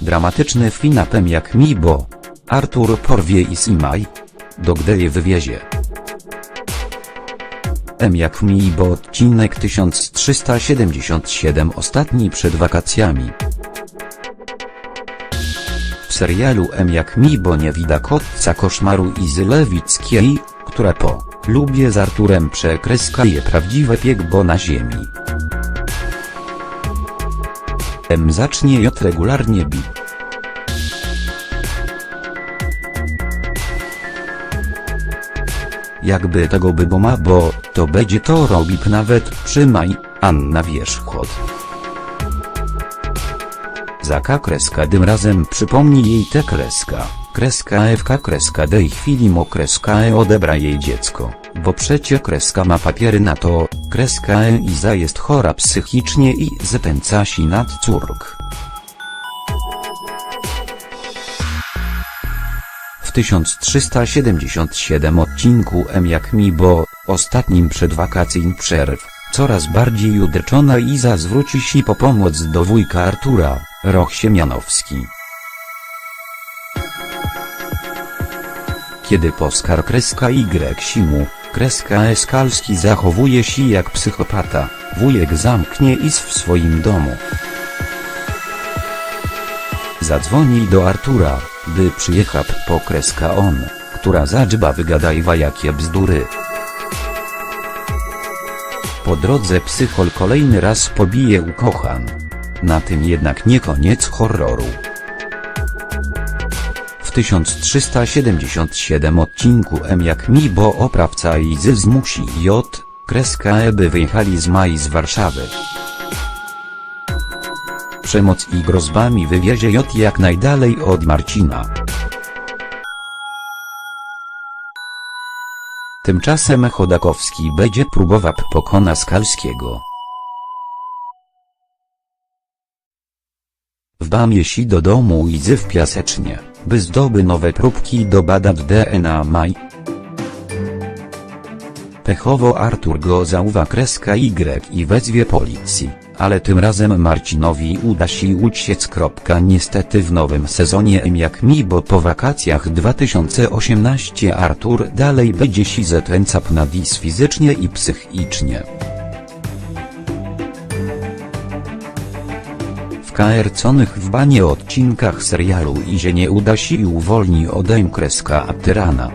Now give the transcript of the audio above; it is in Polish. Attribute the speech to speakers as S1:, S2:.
S1: Dramatyczny finapem jak mi bo. Artur porwie i Simaj. Dogdeje wywiezie. M jak mi bo odcinek 1377 ostatni przed wakacjami. W serialu M jak mi bo nie widać kotca koszmaru Izy Lewickiej, która po lubie z Arturem przekreskaje prawdziwe piekbo na ziemi. M zacznie J regularnie bić. Jakby tego by bo ma bo, to będzie to robić nawet trzymaj, Anna Wierzchot. Zaka kreska tym razem przypomni jej tę kreska, kreska FK kreska D i chwili mo kreska E odebra jej dziecko, bo przecie kreska ma papiery na to, kreska E Iza jest chora psychicznie i zapęca się nad córk. W 1377 odcinku M jak mi bo, ostatnim przedwakacyjnym przerw, coraz bardziej udrczona Iza zwróci się po pomoc do wujka Artura, Roch Siemianowski. Kiedy poskar kreska Y simu, kreska Eskalski zachowuje się jak psychopata, wujek zamknie Is w swoim domu. Zadzwoni do Artura, by przyjechał po kreska on, która zadźba wygadajwa jakie bzdury. Po drodze psychol kolejny raz pobije ukochan. Na tym jednak nie koniec horroru. W 1377 odcinku M jak mi bo oprawca i zmusi J, kreska E by wyjechali z Mai z Warszawy. Przemoc i grozbami wywiezie J jak najdalej od Marcina. Tymczasem Chodakowski będzie próbował pokona Skalskiego. W Bamie si do domu i w piasecznie, by zdoby nowe próbki do badać DNA Maj. Pechowo Artur go zauwa kreska Y i wezwie policji, ale tym razem Marcinowi uda się uciec. Niestety w nowym sezonie M jak mi bo po wakacjach 2018 Artur dalej będzie się zetręcał na dis fizycznie i psychicznie. W kaerconych w banie odcinkach serialu Izie nie uda się i uwolni odejm kreska a tyrana.